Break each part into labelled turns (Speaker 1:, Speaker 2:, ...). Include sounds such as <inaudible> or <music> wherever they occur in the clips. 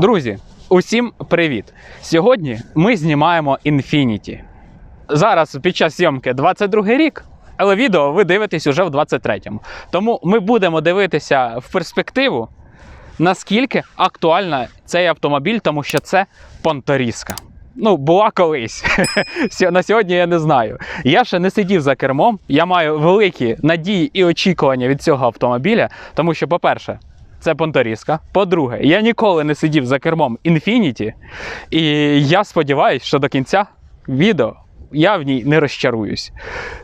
Speaker 1: Друзі, усім привіт! Сьогодні ми знімаємо Infinity. Зараз під час зйомки 22 рік, але відео ви дивитесь уже в 23-му. Тому ми будемо дивитися в перспективу, наскільки актуальна цей автомобіль, тому що це понторізка. Ну, була колись. <laughs> На сьогодні я не знаю. Я ще не сидів за кермом. Я маю великі надії і очікування від цього автомобіля, тому що, по-перше, це понторізка. По-друге, я ніколи не сидів за кермом Infinity, і я сподіваюся, що до кінця відео я в ній не розчаруюсь.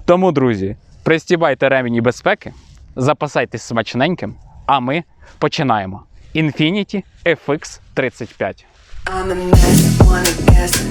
Speaker 1: Тому, друзі, пристібайте ремені безпеки, запасайтесь смачненьким, а ми починаємо. Infinity FX 35.
Speaker 2: I'm a mess, wanna guess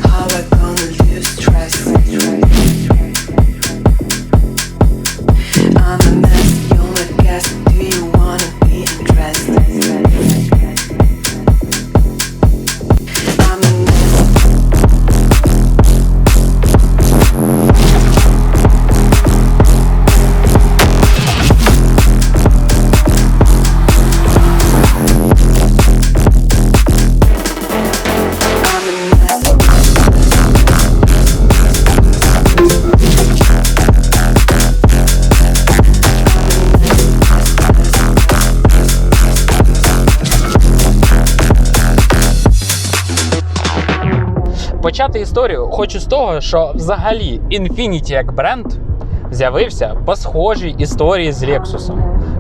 Speaker 1: Почати історію хочу з того, що взагалі Infinity як бренд з'явився по схожій історії з Lexus.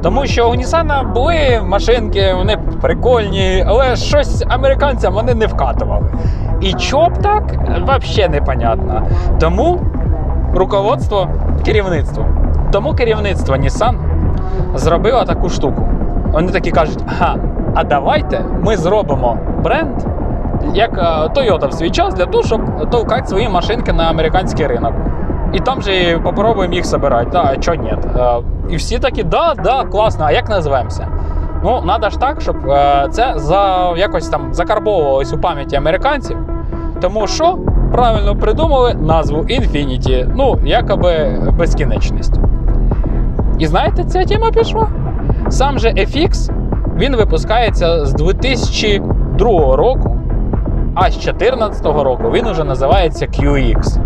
Speaker 1: Тому що у Nissan були машинки, вони прикольні, але щось американцям вони не вкатували. І чоб так, взагалі непонятно. Тому руководство, керівництво. Тому керівництво Nissan зробило таку штуку. Вони такі кажуть: ага, а давайте ми зробимо бренд, як е, Toyota в свій час, для того, щоб толкати свої машинки на американський ринок. І там же попробуємо їх собирати. Да, чого ні? Е, І всі такі, да, да, класно, а як називаємося? Ну, треба ж так, щоб е, це за, якось там закарбовувалось у пам'яті американців. Тому що правильно придумали назву Infinity, ну, якоби безкінечність. І знаєте, ця тема пішла. Сам же FX він випускається з 2002 року, а з 2014 року він уже називається QX.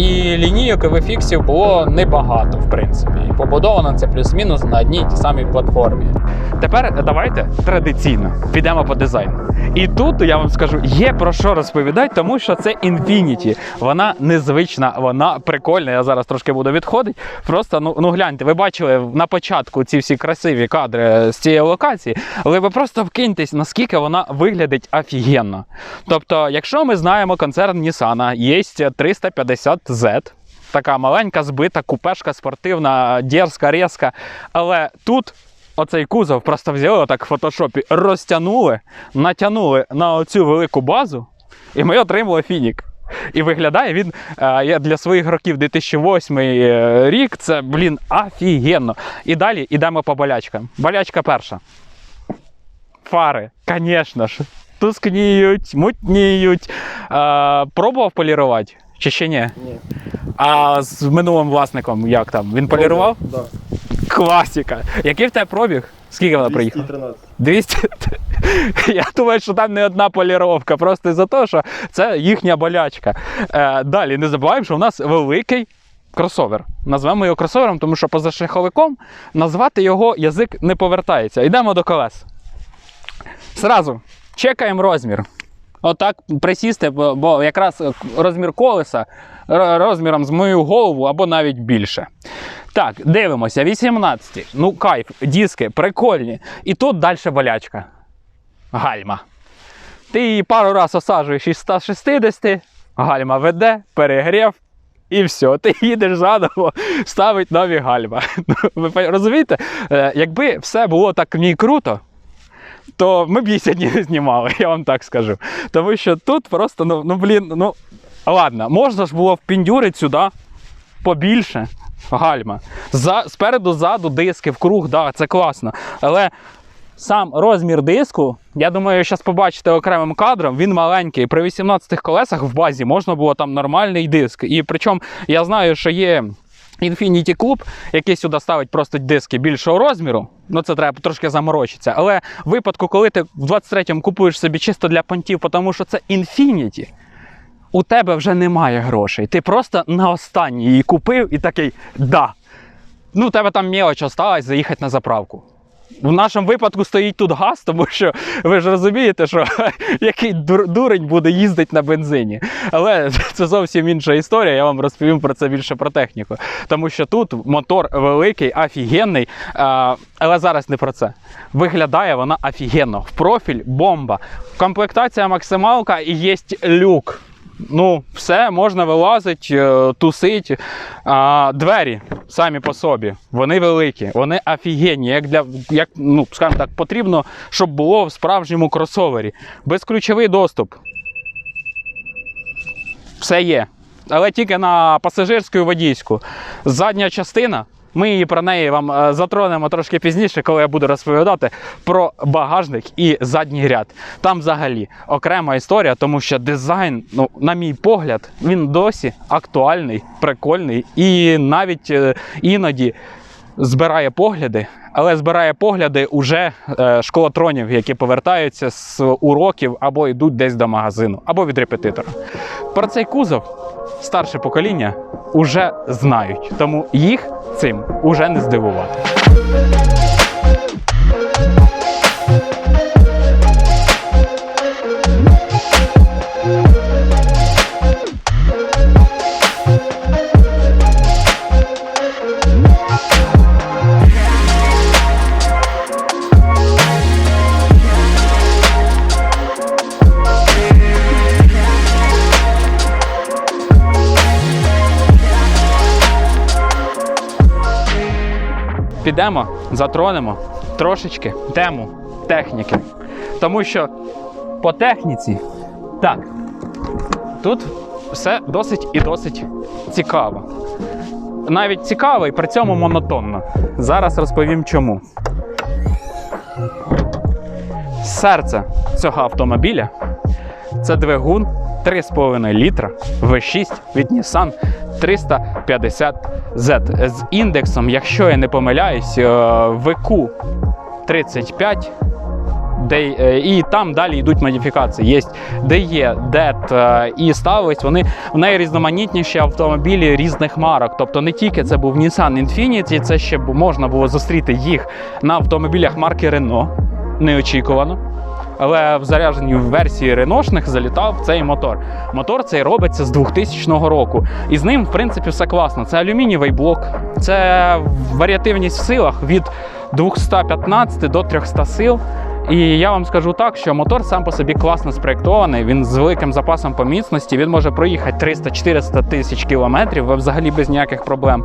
Speaker 1: І лінійок FX було небагато, в принципі. І побудовано це плюс-мінус на одній тій самій платформі. Тепер давайте традиційно підемо по дизайну. І тут я вам скажу, є про що розповідати, тому що це Infinity. Вона незвична, вона прикольна. Я зараз трошки буду відходити. Просто ну, ну гляньте, ви бачили на початку ці всі красиві кадри з цієї локації, але ви просто вкиньтесь, наскільки вона виглядить офігенно. Тобто, якщо ми знаємо концерн Nissan, є 350Z. Така маленька, збита, купешка спортивна, дерзка, резка. Але тут оцей кузов просто взяли отак в фотошопі, розтягнули, натягнули на оцю велику базу, і ми отримали фінік. І виглядає він е, я для своїх років 2008 е, рік. Це, блін, офігенно. І далі йдемо по болячкам. Болячка перша. Фари, звісно ж, тускніють, мутніють. Е, пробував полірувати? Чи ще ні?
Speaker 3: Ні.
Speaker 1: А з минулим власником як там? Він полірував?
Speaker 3: Да.
Speaker 1: Класіка. Який в тебе пробіг? Скільки вона приїхала?
Speaker 3: 213.
Speaker 1: 200? <laughs> Я думаю, що там не одна поліровка, просто за те, що це їхня болячка. Е, далі не забуваємо, що у нас великий кросовер. Назвемо його кросовером, тому що поза шляховиком назвати його язик не повертається. Йдемо до колес. Сразу чекаємо розмір. Отак присісти, бо, якраз розмір колеса розміром з мою голову або навіть більше. Так, дивимося, 18. Ну, кайф, диски, прикольні. І тут далі болячка. Гальма. Ти її пару разів осаджуєш із 160, гальма веде, перегрів, і все, ти їдеш заново, ставить нові гальма. <laughs> Ну, Ви розумієте, Е, якби все було так ній круто, то ми б її сьогодні не знімали, я вам так скажу. Тому що тут просто, ну, ну блін, ну ладно, можна ж було впіндюрити сюди побільше гальма. За, спереду, ззаду диски, в круг, да, це класно. Але сам розмір диску, я думаю, зараз побачите окремим кадром, він маленький. При 18 колесах в базі можна було там нормальний диск. І причому я знаю, що є Infinity Club, який сюди ставить просто диски більшого розміру. Ну, це треба трошки заморочитися. Але в випадку, коли ти в 23-му купуєш собі чисто для понтів, тому що це Infinity, у тебе вже немає грошей. Ти просто на останній її купив і такий да. Ну, у тебе там мелоч осталась заїхати на заправку. В нашому випадку стоїть тут газ, тому що ви ж розумієте, що <laughs> який дурень буде їздити на бензині. Але <laughs> це зовсім інша історія. Я вам розповім про це більше про техніку. Тому що тут мотор великий, офігенний. Але зараз не про це. Виглядає вона офігенно. В профіль бомба. Комплектація максималка і є люк. Ну, все, можна вилазити, е, тусить. А, двері самі по собі, вони великі, вони офігенні. Як для, як, ну, скажімо так, потрібно, щоб було в справжньому кросовері. Безключовий доступ. Все є. Але тільки на пасажирську і водійську. Задня частина. Ми її про неї вам е, затронемо трошки пізніше, коли я буду розповідати про багажник і задній ряд. Там взагалі окрема історія, тому що дизайн, ну, на мій погляд, він досі актуальний, прикольний і навіть е, іноді збирає погляди, але збирає погляди уже е, школотронів, які повертаються з уроків або йдуть десь до магазину, або від репетитора. Про цей кузов старше покоління уже знають, тому їх цим уже не здивувати. Підемо, затронемо трошечки тему техніки. Тому що по техніці, так, тут все досить і досить цікаво. Навіть цікаво і при цьому монотонно. Зараз розповім чому. Серце цього автомобіля це двигун 3,5 літра V6 від Nissan 350Z з індексом, якщо я не помиляюсь, е, VQ 35. Де, е, і там далі йдуть модифікації. Є DE, DET е, і ставились вони в найрізноманітніші автомобілі різних марок. Тобто не тільки це був Nissan Infiniti, це ще можна було зустріти їх на автомобілях марки Renault. Неочікувано. Але в зарядженій версії реношних залітав цей мотор. Мотор цей робиться з 2000 року. І з ним, в принципі, все класно. Це алюмінієвий блок, це варіативність в силах від 215 до 300 сил. І я вам скажу так, що мотор сам по собі класно спроєктований. Він з великим запасом по міцності. Він може проїхати 300-400 тисяч кілометрів взагалі без ніяких проблем.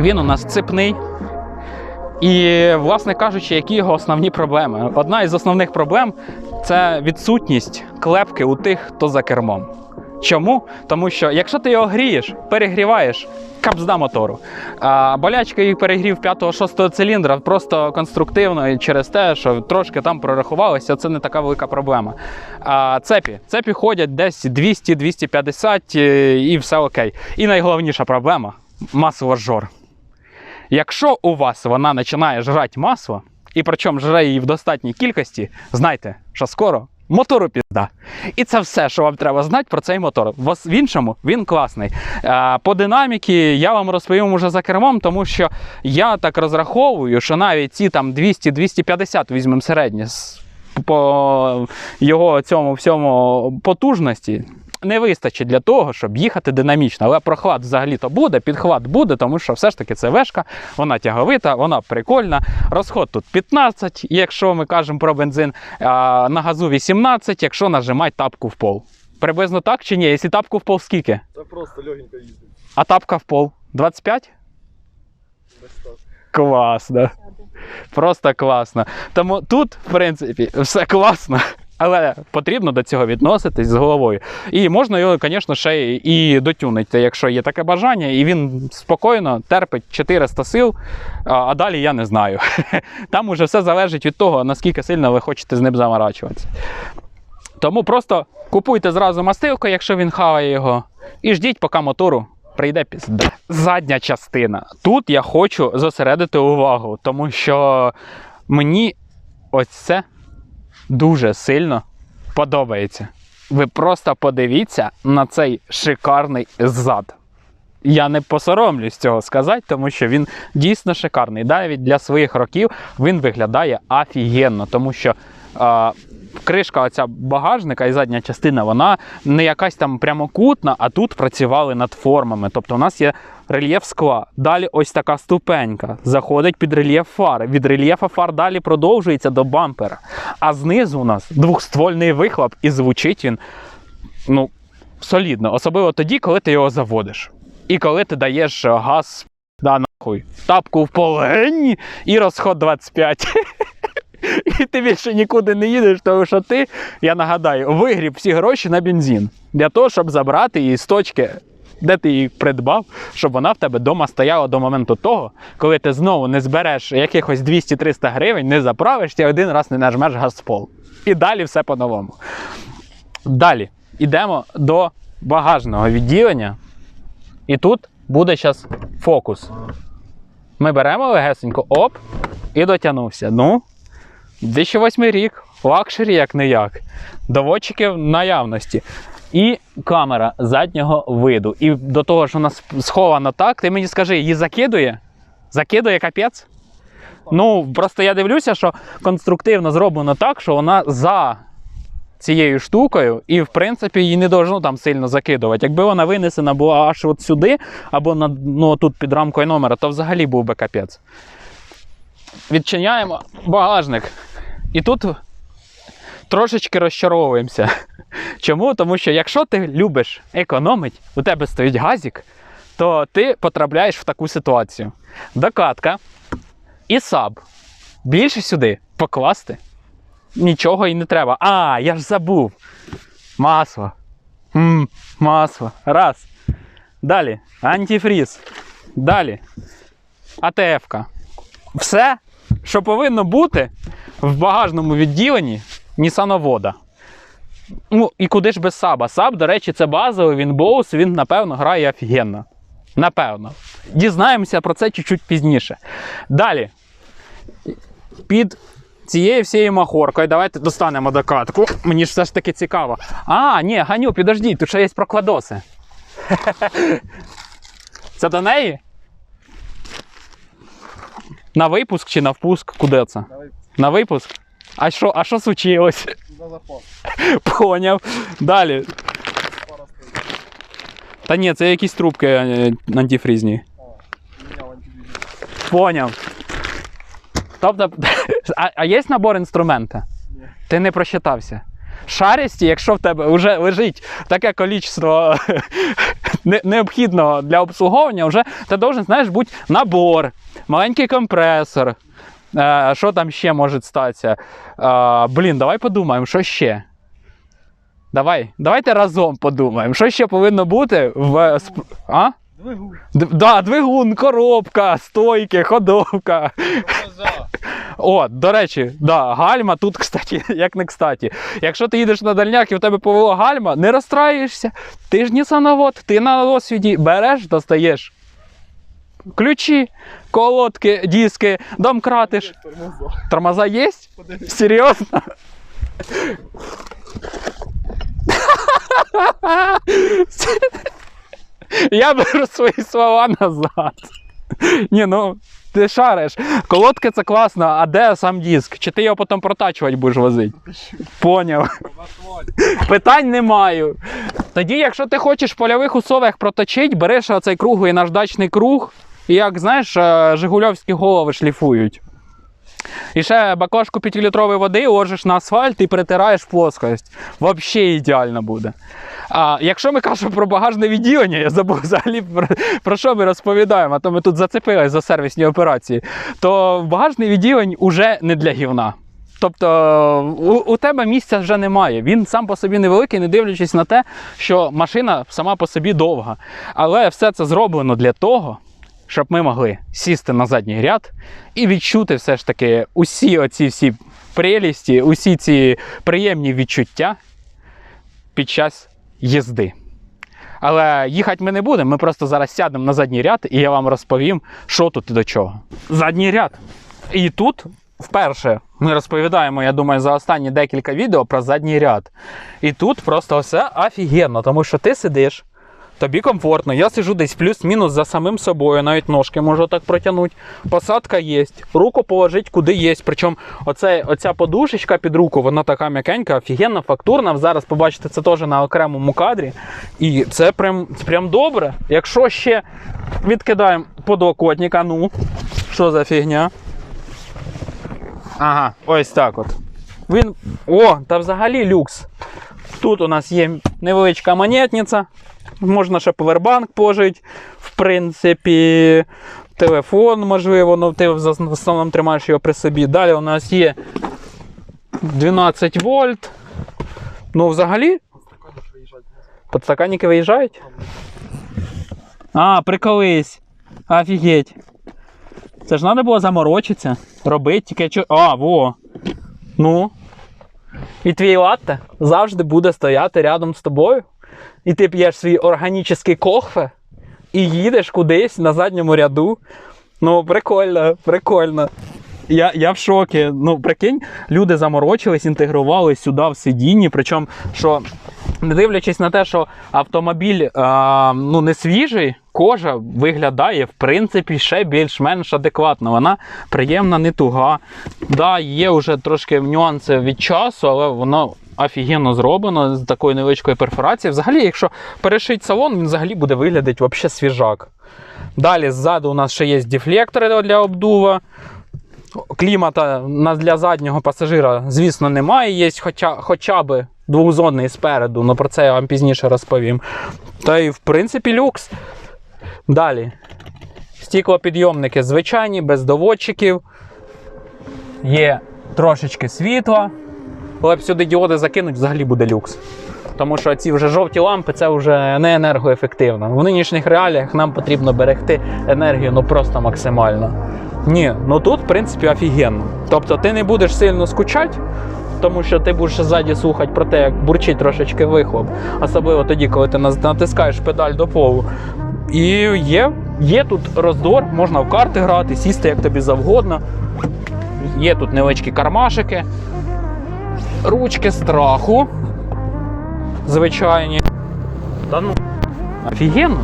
Speaker 1: Він у нас цепний. І, власне кажучи, які його основні проблеми? Одна із основних проблем це відсутність клепки у тих, хто за кермом. Чому? Тому що якщо ти його грієш, перегріваєш, капзда мотору. А болячка і перегрів 5-6 циліндра просто конструктивно через те, що трошки там прорахувалося, це не така велика проблема. А цепі. Цепі ходять десь 200-250 і- все окей. І найголовніша проблема масло жор. Якщо у вас вона починає жрати масло, і причому жре її в достатній кількості, знайте, що скоро мотору пізда. І це все, що вам треба знати про цей мотор. В іншому він класний. По динаміки я вам розповім уже за кермом, тому що я так розраховую, що навіть ці там 200-250 візьмемо середнє по його цьому всьому потужності. Не вистачить для того, щоб їхати динамічно. Але прохват взагалі-то буде, підхват буде, тому що все ж таки це вешка, вона тяговита, вона прикольна. Розход тут 15, якщо ми кажемо про бензин, а на газу 18, якщо нажимати тапку в пол. Приблизно так чи ні? Якщо тапку в пол, скільки?
Speaker 3: Це просто легенько їздить.
Speaker 1: А тапка в пол 25? Класно. Просто класно. Тому тут, в принципі, все класно. Але потрібно до цього відноситись з головою. І можна його, звісно, ще і дотюнити, якщо є таке бажання, і він спокійно терпить 400 сил, а далі я не знаю. <laughs> Там уже все залежить від того, наскільки сильно ви хочете з ним заморачуватися. Тому просто купуйте зразу мастилку, якщо він хаває його, і ждіть, поки мотору прийде пізда. Задня частина. Тут я хочу зосередити увагу, тому що мені ось це дуже сильно подобається. Ви просто подивіться на цей шикарний зад. Я не посоромлюсь цього сказати, тому що він дійсно шикарний. Навіть для своїх років він виглядає офігенно, тому що кришка оця багажника і задня частина, вона не якась там прямокутна, а тут працювали над формами. Тобто у нас є рельєф скла. Далі ось така ступенька. Заходить під рельєф фари. Від рельєфа фар далі продовжується до бампера. А знизу у нас двохствольний вихлоп, і звучить він ну, солідно. Особливо тоді, коли ти його заводиш. І коли ти даєш е, газ да, нахуй, тапку в полегені і розход 25. <laughs> <laughs> І ти більше нікуди не їдеш, тому що ти, я нагадаю, вигріб всі гроші на бензин для того, щоб забрати її з точки, де ти її придбав, щоб вона в тебе вдома стояла до моменту того, коли ти знову не збереш якихось 200-300 гривень, не заправишся і один раз не нажмеш газ в пол. І далі все по-новому. Далі йдемо до багажного відділення. І тут буде зараз фокус. Ми беремо легесенько, оп, і дотягнувся. Ну, 2008 рік, лакшері як не як. Доводчики в наявності. І камера заднього виду. І до того, що вона схована так, ти мені скажи, її закидує? Закидує капець? Ну, просто я дивлюся, що конструктивно зроблено так, що вона за цією штукою, і в принципі її не должно там сильно закидувати. Якби вона винесена була аж от сюди, або на, ну, тут під рамкою номера, то взагалі був би капець. Відчиняємо багажник. І тут трошечки розчаровуємося. <laughs> Чому? Тому що якщо ти любиш економити, у тебе стоїть газік, то ти потрапляєш в таку ситуацію. Докатка і саб. Більше сюди покласти нічого і не треба. А, я ж забув. Масло. м масло. Раз. Далі. Антифріз. Далі. АТФ-ка. Все, що повинно бути в багажному відділенні Нісановода. Ну, і куди ж без саба? Саб, до речі, це базовий, він боус, він, напевно, грає офігенно. Напевно. Дізнаємося про це чуть-чуть пізніше. Далі. Під цією всією махоркою. Давайте достанемо докатку. Мені ж все ж таки цікаво. А, ні, Ганю, підожди, тут ще є прокладоси. <laughs> Це до неї? На випуск чи на впуск? Куди це? На випуск? А що, а що случилось? <laughs>
Speaker 3: на запас.
Speaker 1: Поняв. Далі. Та ні, це якісь трубки антифрізні. Поняв. Тобто, <laughs> а, а є набор інструмента?
Speaker 3: Ні.
Speaker 1: Ти не просчитався. Шарісті, якщо в тебе вже лежить таке кількість <laughs> необхідного для обслуговування, вже ти должен, знаєш, бути набор, маленький компресор. Е, що там ще може статися? Е, блін, давай подумаємо, що ще. Давай, давайте разом подумаємо, що ще повинно бути в. А?
Speaker 3: Двигун.
Speaker 1: Д- да, двигун, коробка, стойки, ходовка. О, до речі, да, гальма тут, <laughs> кстати, як не кстати. Якщо ти їдеш на дальняк і в тебе повело гальма, не розстраюєшся. Ти ж нісановод, ти на досвіді береш, достаєш. Ключі, колодки, диски, домкратиш.
Speaker 3: Тормоза.
Speaker 1: Тормоза є? Серйозно? Я беру свої слова назад. Ні, ну ти шариш. Колодки це класно, а де сам диск? Чи ти його потім протачувати будеш возити? Поняв. Питань не маю. Тоді, якщо ти хочеш в польових условиях проточити, береш оцей круглий наждачний круг, як знаєш, е, жигульовські голови шліфують. І ще баклажку 5-літрової води ложиш на асфальт і притираєш плоскость. Взагалі ідеально буде. А якщо ми кажемо про багажне відділення, я забув взагалі про, про що ми розповідаємо, а то ми тут зацепились за сервісні операції, то багажне відділення вже не для гівна. Тобто у, у тебе місця вже немає. Він сам по собі невеликий, не дивлячись на те, що машина сама по собі довга. Але все це зроблено для того, щоб ми могли сісти на задній ряд і відчути все ж таки усі оці всі прелісті, усі ці приємні відчуття під час їзди. Але їхати ми не будемо. Ми просто зараз сядемо на задній ряд, і я вам розповім, що тут і до чого. Задній ряд. І тут вперше ми розповідаємо, я думаю, за останні декілька відео про задній ряд. І тут просто все офігенно, тому що ти сидиш. Тобі комфортно, я сижу десь плюс-мінус за самим собою, навіть ножки можу так протягнути. Посадка є, руку положить куди є. Причому оце, оця подушечка під руку, вона така м'якенька, офігенна, фактурна. Зараз побачите це теж на окремому кадрі. І це прям, прям добре. Якщо ще відкидаємо подлокотника, ну, що за фігня? Ага, ось так от. Він. О, та взагалі люкс. Тут у нас є невеличка монетниця. Можна ще повербанк пожити. В принципі, телефон, можливо, ну ти в основному тримаєш його при собі. Далі у нас є 12 вольт. Ну, взагалі, подстаканники виїжджають. А, приколись. Офігеть. Це ж треба було заморочитися. Робити тільки чо. А, во. Ну. І твій латте завжди буде стояти рядом з тобою. І ти п'єш свій органічний кофе і їдеш кудись на задньому ряду. Ну, прикольно, прикольно. Я, я в шокі. Ну, прикинь, люди заморочились, інтегрували сюди в сидінні. Причому, що не дивлячись на те, що автомобіль а, ну, не свіжий, кожа виглядає в принципі ще більш-менш адекватно. Вона приємна, не туга. Да, є вже трошки нюанси від часу, але воно офігенно зроблено з такою невеличкою перфорацією. Взагалі, якщо перешить салон, він взагалі буде виглядати взагалі свіжак. Далі ззаду у нас ще є дефлектори для обдува. Клімата для заднього пасажира, звісно, немає. Є хоча, хоча б двохзонний спереду, але про це я вам пізніше розповім. Та й в принципі люкс. Далі. Стіклопідйомники звичайні, без доводчиків. Є трошечки світла. Але б сюди діоди закинуть, взагалі буде люкс. Тому що ці вже жовті лампи це вже не енергоефективно. В нинішніх реаліях нам потрібно берегти енергію ну просто максимально. Ні, ну тут, в принципі, офігенно. Тобто ти не будеш сильно скучати, тому що ти будеш ззаді слухати про те, як бурчить трошечки вихлоп. Особливо тоді, коли ти натискаєш педаль до полу. І є, є тут роздор, можна в карти грати, сісти як тобі завгодно. Є тут невеличкі кармашики, ручки страху. Звичайні. Та ну, офігенно.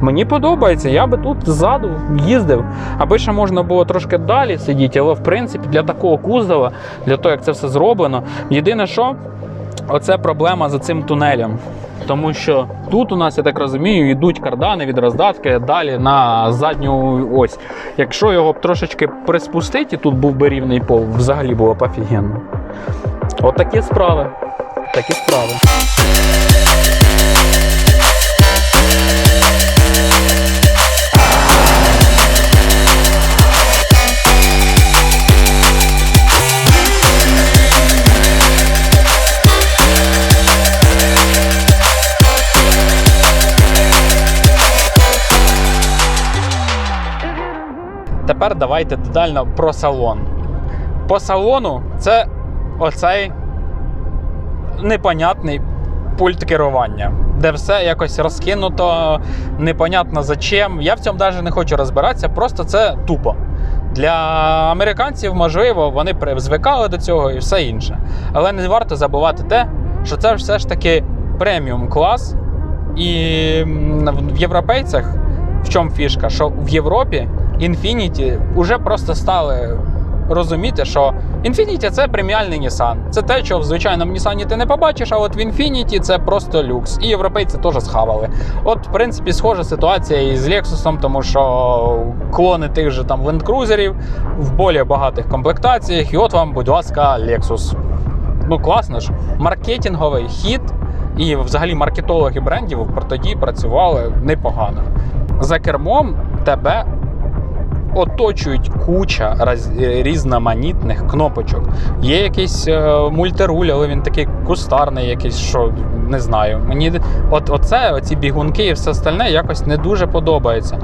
Speaker 1: Мені подобається, я би тут ззаду їздив, аби ще можна було трошки далі сидіти, але в принципі для такого кузова, для того, як це все зроблено. Єдине, що оце проблема за цим тунелем. Тому що тут у нас, я так розумію, йдуть кардани від роздатки далі на задню ось. Якщо його б трошечки приспустити, і тут був би рівний пол, взагалі було б офігенно. От такі справи. Такі справи. Тепер давайте детально про салон. По салону це оцей непонятний пульт керування, де все якось розкинуто, непонятно за чим. Я в цьому навіть не хочу розбиратися, просто це тупо. Для американців, можливо, вони звикали до цього і все інше. Але не варто забувати те, що це все ж таки преміум клас. І в європейцях в чому фішка? Що в Європі Infiniti вже просто стали розуміти, що Infiniti це преміальний Nissan. Це те, що в звичайному Nissan ти не побачиш, а от в Infiniti це просто люкс. І європейці теж схавали. От, в принципі, схожа ситуація і з Lexus, тому що клони тих же там Land Cruiserів в більш багатих комплектаціях. І от вам, будь ласка, Lexus. Ну, класно ж. Маркетинговий хід. І взагалі маркетологи брендів тоді працювали непогано. За кермом тебе оточують куча раз- різноманітних кнопочок. Є якийсь е, мультируль, але він такий кустарний, якийсь, що не знаю. Мені от, оце, оці бігунки і все остальне якось не дуже подобається.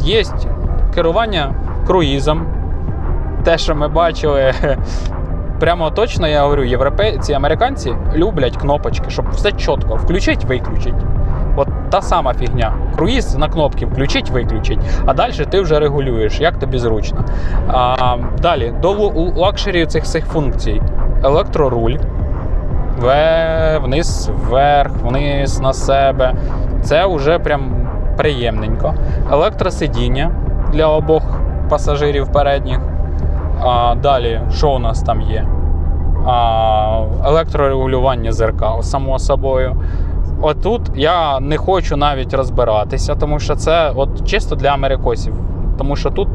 Speaker 1: Є керування круїзом. Те, що ми бачили, <laughs> прямо точно я говорю, європейці, американці люблять кнопочки, щоб все чітко включить, виключить. Та сама фігня. Круїз на кнопки включить, виключить, а далі ти вже регулюєш, як тобі зручно. А, далі, до лакшері цих цих функцій. Електроруль. Вниз, вверх, вниз на себе. Це вже прям приємненько. Електросидіння для обох пасажирів передніх. А, далі, що у нас там є? А, електрорегулювання зеркал, само собою. Отут я не хочу навіть розбиратися, тому що це от чисто для америкосів. Тому що тут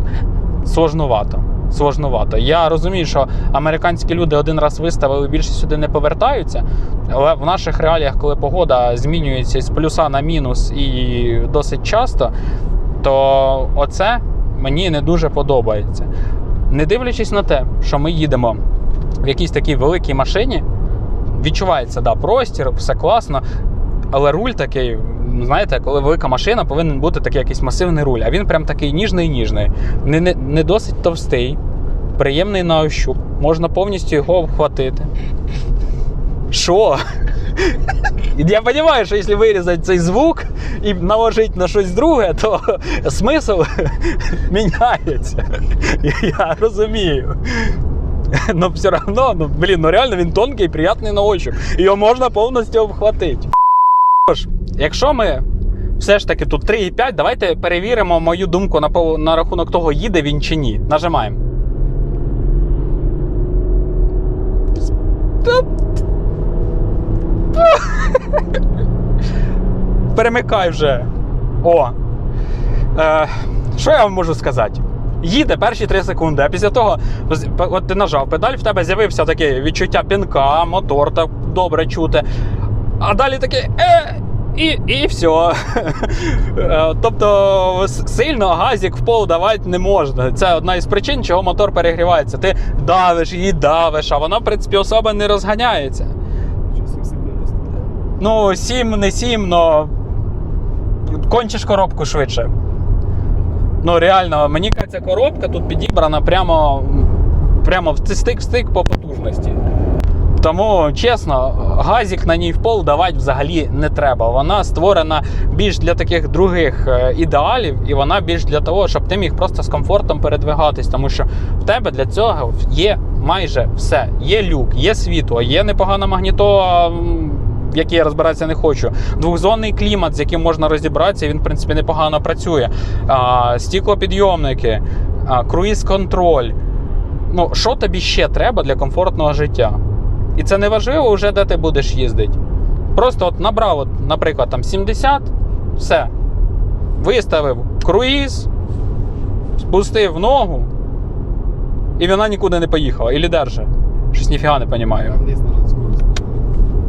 Speaker 1: сложнувато. Сложнувато. Я розумію, що американські люди один раз виставили, більше сюди не повертаються. Але в наших реаліях, коли погода змінюється з плюса на мінус і досить часто, то оце мені не дуже подобається. Не дивлячись на те, що ми їдемо в якійсь такій великій машині, відчувається да, простір, все класно. Але руль такий, знаєте, коли велика машина, повинен бути такий якийсь масивний руль. А він прям такий ніжний ніжний. Не, не, не досить товстий, приємний на ощуп. Можна повністю його обхватити. Що? <laughs> Я розумію, що якщо вирізати цей звук і наложити на щось друге, то <laughs> смисл <laughs> міняється. Я розумію. Но все одно, ну блін, ну реально він тонкий, приятний на ощупь. Його можна повністю обхватити. Тож, якщо ми все ж таки тут 3,5, давайте перевіримо мою думку на, пов- на рахунок того, їде він чи ні. Нажимаємо. Перемикай вже. О. Е, що я вам можу сказати? Їде перші 3 секунди, а після того, от ти нажав педаль, в тебе з'явився таке відчуття пінка, мотор так добре чути. А далі таке. Е, і, і все. <laughs> Тобто сильно газік в пол давати не можна. Це одна із причин, чого мотор перегрівається. Ти давиш її давиш, а вона, в принципі, особо не розганяється.
Speaker 3: Сейчас 7 секунд оставляю.
Speaker 1: Ну, 7, не 7, но кончиш коробку швидше. Ну, реально, мені ця коробка тут підібрана прямо, прямо в стик-стик по потужності. Тому, чесно, газік на ній в пол давати взагалі не треба. Вона створена більш для таких других е, ідеалів, і вона більш для того, щоб ти міг просто з комфортом передвигатись. Тому що в тебе для цього є майже все. Є люк, є світло, є непогана магнітола, якій я розбиратися не хочу. Двохзонний клімат, з яким можна розібратися, він, в принципі, непогано працює. А, стіклопідйомники, а, круїз-контроль. Ну, що тобі ще треба для комфортного життя? І це не важливо вже, де ти будеш їздити. Просто от набрав, от, наприклад, там 70, все. Виставив круїз, спустив ногу, і вона нікуди не поїхала. Ілі держи. Щось ніфіга не розумію.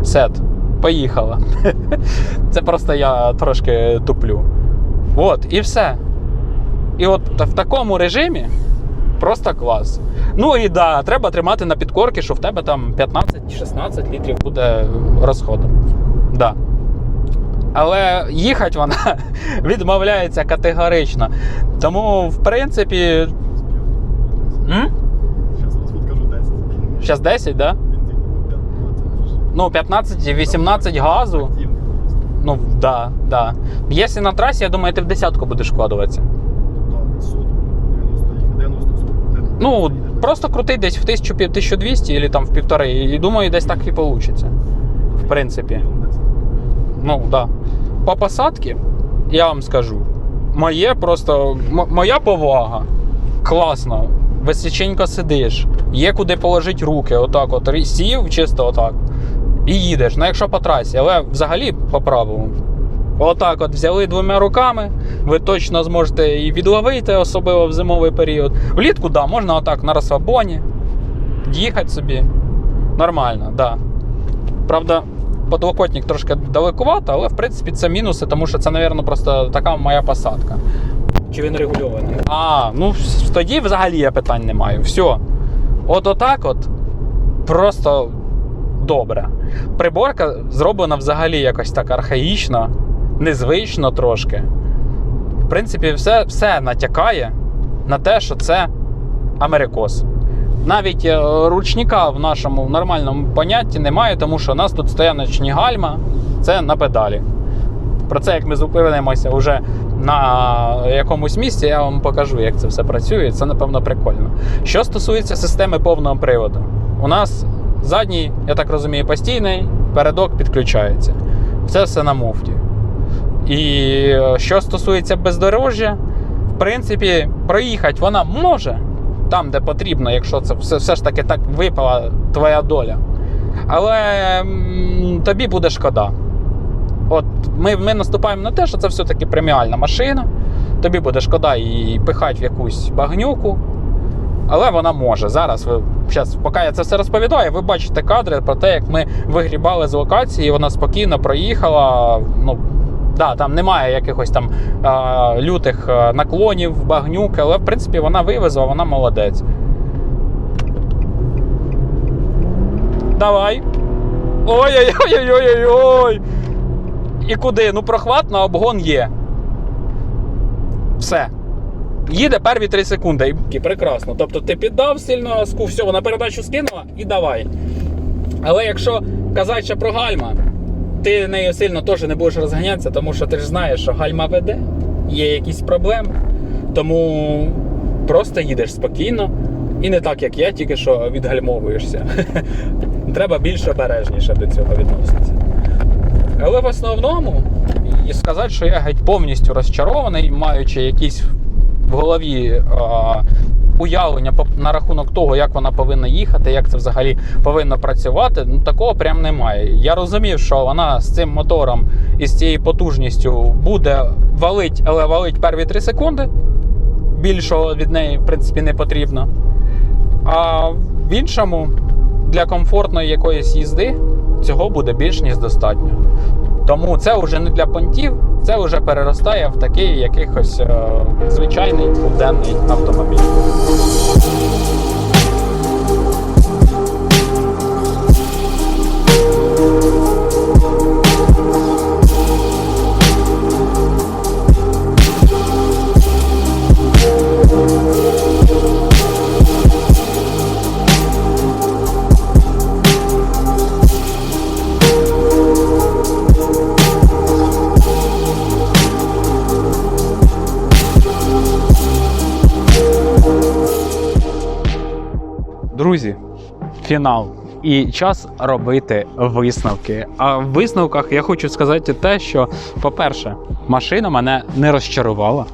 Speaker 1: Сет. Поїхала. <laughs> Це просто я трошки туплю. От, і все. І от в такому режимі просто клас. Ну і да, треба тримати на підкорки, що в тебе там 15-16 літрів буде розходу. Да. Але їхати вона <laughs> відмовляється категорично. Тому, в принципі. М?
Speaker 3: Сейчас 10.
Speaker 1: Зараз 10, да?
Speaker 3: 15.
Speaker 1: Ну, 15-18 газу.
Speaker 3: Активный.
Speaker 1: Ну, да, да. Якщо на трасі, я думаю, ти в десятку будеш вкладуватися.
Speaker 3: Да, сотку, 90, їх 90, сотку. Де-
Speaker 1: Ну, просто крути десь в 1000, 1200 або там в півтори. І думаю, десь так і вийде. В принципі. Ну, да. По посадці, я вам скажу, моє просто моя повага. Класно. Височенько сидиш, є куди положити руки, отак от сів чисто отак. І їдеш. Ну, якщо по трасі, але взагалі по правилу. Отак от взяли двома руками, ви точно зможете і відловити, особливо в зимовий період. Влітку, да, можна отак на розслабоні, їхати собі. Нормально, да. Правда, подлокотник трошки далекувато, але в принципі це мінуси, тому що це, мабуть, просто така моя посадка. Чи він регульований? А, ну тоді взагалі я питань не маю. Все. От отак от просто добре. Приборка зроблена взагалі якось так архаїчно, незвично трошки. В принципі, все, все натякає на те, що це Америкос. Навіть е, ручника в нашому нормальному понятті немає, тому що у нас тут стояночні гальма, це на педалі. Про це, як ми зупинимося вже на якомусь місці, я вам покажу, як це все працює. Це, напевно, прикольно. Що стосується системи повного приводу, у нас задній, я так розумію, постійний, передок підключається. Це все на муфті. І е, що стосується бездорожжя, в принципі, проїхати вона може там, де потрібно, якщо це все, все ж таки так випала твоя доля. Але тобі буде шкода. От ми, ми наступаємо на те, що це все-таки преміальна машина. Тобі буде шкода її пихати в якусь багнюку. Але вона може. Зараз ви зараз, поки я це все розповідаю, ви бачите кадри про те, як ми вигрібали з локації, вона спокійно проїхала. Ну, да, там немає якихось там а, лютих наклонів, багнюк, але в принципі вона вивезла, вона молодець. Давай. Ой-ой-ой-ой-ой-ой. І куди? Ну, прохват на обгон є. Все. Їде перві 3 секунди. І прекрасно. Тобто ти піддав сильно все, вона передачу скинула і давай. Але якщо казати ще про гальма, ти нею сильно теж не будеш розганятися, тому що ти ж знаєш, що гальма веде, є якісь проблеми. Тому просто їдеш спокійно. І не так, як я, тільки що відгальмовуєшся. <laughs> Треба більш обережніше до цього відноситися. Але в основному, і сказати, що я геть повністю розчарований, маючи якісь в голові а, уявлення на рахунок того, як вона повинна їхати, як це взагалі повинно працювати, ну такого прям немає. Я розумів, що вона з цим мотором і з цією потужністю буде валить, але валить перві 3 секунди. Більшого від неї, в принципі, не потрібно. А в іншому, для комфортної якоїсь їзди, цього буде більш ніж достатньо. Тому це вже не для понтів, це вже переростає в такий якихось е, звичайний буденний автомобіль. Фінал. І час робити висновки. А в висновках я хочу сказати те, що, по-перше, машина мене не розчарувала.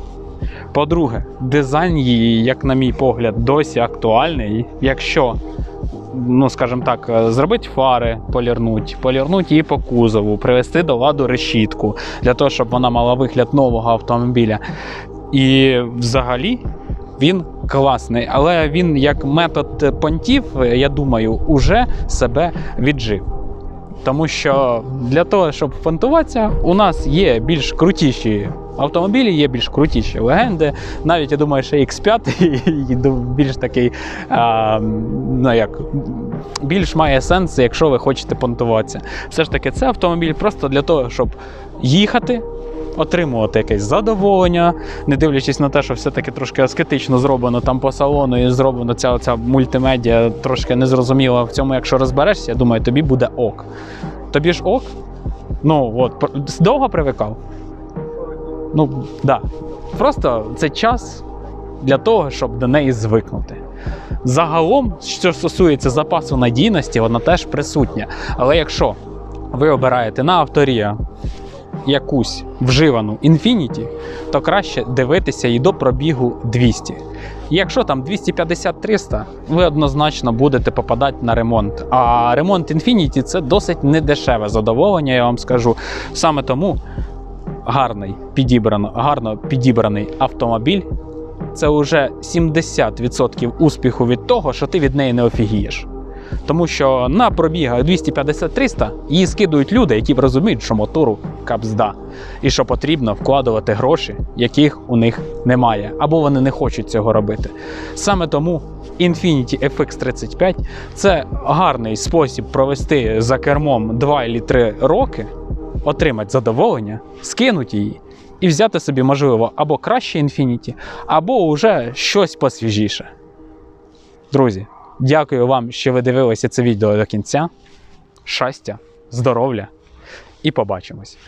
Speaker 1: По-друге, дизайн її, як на мій погляд, досі актуальний. Якщо, ну скажімо так, зробити фари, полірнуть, полірнуть її по кузову, привести до ладу решітку для того, щоб вона мала вигляд нового автомобіля. І взагалі він класний, але він як метод понтів, я думаю, уже себе віджив. Тому що для того, щоб понтуватися, у нас є більш крутіші автомобілі, є більш крутіші легенди. Навіть я думаю, що X5 <laughs> більш такий, а, ну як, більш має сенс, якщо ви хочете понтуватися. Все ж таки, це автомобіль просто для того, щоб їхати, отримувати якесь задоволення, не дивлячись на те, що все-таки трошки аскетично зроблено там по салону і зроблено ця, ця мультимедіа трошки незрозуміла в цьому, якщо розберешся, я думаю, тобі буде ок. Тобі ж ок? Ну от, довго привикав? Ну, так. Да. Просто це час для того, щоб до неї звикнути. Загалом, що стосується запасу надійності, вона теж присутня. Але якщо ви обираєте на авторія якусь вживану Infinity, то краще дивитися і до пробігу 200. Якщо там 250-300, ви однозначно будете попадати на ремонт. А ремонт Infinity це досить недешеве задоволення, я вам скажу. Саме тому гарний підібрано, гарно підібраний автомобіль це вже 70% успіху від того, що ти від неї не офігієш. Тому що на пробігах 250-300 її скидують люди, які розуміють, що мотору капзда, і що потрібно вкладувати гроші, яких у них немає, або вони не хочуть цього робити. Саме тому Infiniti FX35 це гарний спосіб провести за кермом 2 чи 3 роки, отримати задоволення, скинути її і взяти собі, можливо, або краще Infiniti, або вже щось посвіжіше. Друзі, дякую вам, що ви дивилися це відео до кінця. Щастя, здоров'я і побачимось!